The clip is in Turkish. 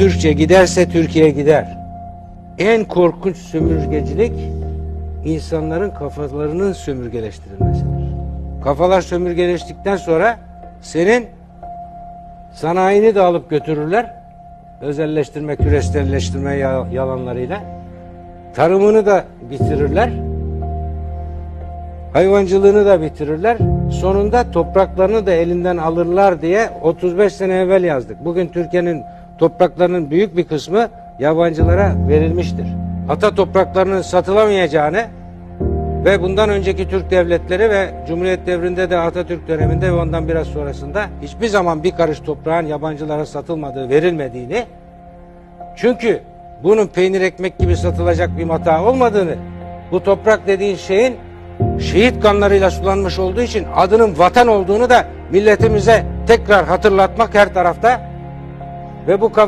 Türkçe giderse Türkiye gider. En korkunç sömürgecilik insanların kafalarının sömürgeleştirilmesidir. Kafalar sömürgeleştikten sonra senin sanayini de alıp götürürler. Özelleştirme, küreselleştirme ya- yalanlarıyla. Tarımını da bitirirler. Hayvancılığını da bitirirler. Sonunda topraklarını da elinden alırlar diye 35 sene evvel yazdık. Bugün Türkiye'nin topraklarının büyük bir kısmı yabancılara verilmiştir. Ata topraklarının satılamayacağını ve bundan önceki Türk devletleri ve Cumhuriyet devrinde de Atatürk döneminde ve ondan biraz sonrasında hiçbir zaman bir karış toprağın yabancılara satılmadığı, verilmediğini çünkü bunun peynir ekmek gibi satılacak bir mata olmadığını, bu toprak dediğin şeyin şehit kanlarıyla sulanmış olduğu için adının vatan olduğunu da milletimize tekrar hatırlatmak her tarafta. Ve bu